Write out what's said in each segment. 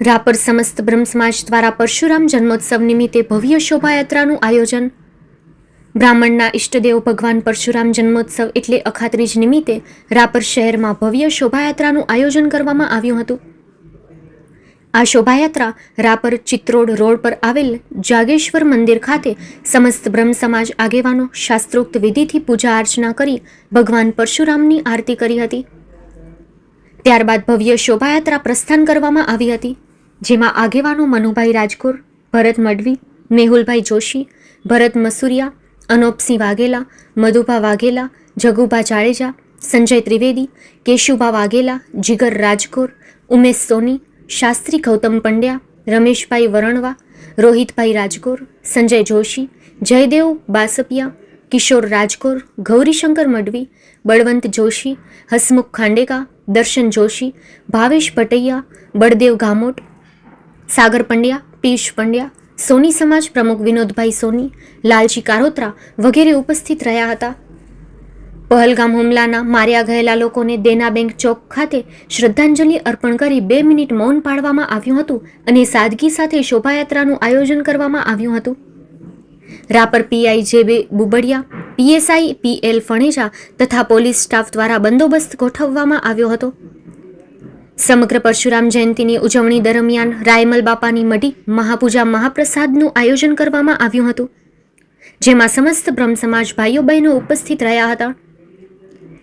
રાપર સમસ્ત બ્રહ્મ સમાજ દ્વારા પરશુરામ જન્મોત્સવ નિમિત્તે ભવ્ય શોભાયાત્રાનું આયોજન. બ્રાહ્મણના ઇષ્ટદેવ ભગવાન પરશુરામ જન્મોત્સવ એટલે અખાત્રીજ નિમિત્તે રાપર શહેરમાં ભવ્ય શોભાયાત્રાનું આયોજન કરવામાં આવ્યું હતું. આ શોભાયાત્રા રાપર ચિત્રોડ રોડ પર આવેલ જાગેશ્વર મંદિર ખાતે સમસ્ત બ્રહ્મ સમાજ આગેવાનો શાસ્ત્રોક્ત વિધિથી પૂજા અર્ચના કરી ભગવાન પરશુરામની આરતી કરી હતી. ત્યારબાદ ભવ્ય શોભાયાત્રા પ્રસ્થાન કરવામાં આવી હતી. જેમાં આગેવાનો મનુભાઈ રાજકોર, ભરત મડવી, મેહુલભાઈ જોશી, ભરત મસુરિયા અનોપસિંહ વાઘેલા, મધુભા વાઘેલા, જગુભા જાડેજા, સંજય ત્રિવેદી, કેશુભા વાઘેલા, જીગર રાજકોર, ઉમેશ સોની, શાસ્ત્રી ગૌતમ પંડ્યા, રમેશભાઈ વરણવા, રોહિતભાઈ રાજકોર, સંજય જોશી, જયદેવ બાસપિયા, કિશોર રાજકોર, ગૌરીશંકર મડવી, બળવંત જોશી, હસમુખ ખાંડેકા, દર્શન જોશી, ભાવેશ ભટૈયા, બળદેવ ગામોટ સાગર પંડ્યા, પિયુષ પંડ્યા, સોની સમાજ પ્રમુખ વિનોદભાઈ સોની, લાલજી કારોત્રા વગેરે ઉપસ્થિત રહ્યા હતા. પહલગામ હુમલાના માર્યા ગયેલા લોકોને દેના બેંક ચોક ખાતે શ્રદ્ધાંજલિ અર્પણ કરી બે મિનિટ મૌન પાળવામાં આવ્યું હતું અને સાદગી સાથે શોભાયાત્રાનું આયોજન કરવામાં આવ્યું હતું. રાપર પીઆઈ જે બે બુબડિયા, પીએસઆઈ પીએલ ફણેજા તથા પોલીસ સ્ટાફ દ્વારા બંદોબસ્ત ગોઠવવામાં આવ્યો હતો. સમગ્ર પરશુરામ જયંતિની ઉજવણી દરમિયાન રાયમલ બાપાની મઢી મહાપૂજા મહાપ્રસાદનું આયોજન કરવામાં આવ્યું હતું, જેમાં સમસ્ત બ્રહ્મ સમાજ ભાઈઓ બહેનો ઉપસ્થિત રહ્યા હતા.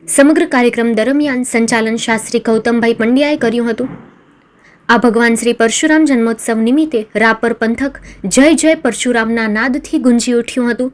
સમગ્ર કાર્યક્રમ દરમિયાન સંચાલન શાસ્ત્રી ગૌતમભાઈ પંડ્યાએ કર્યું હતું. આ ભગવાન શ્રી પરશુરામ જન્મોત્સવ નિમિત્તે રાપર પંથક જય જય પરશુરામના નાદથી ગુંજી ઉઠ્યું હતું.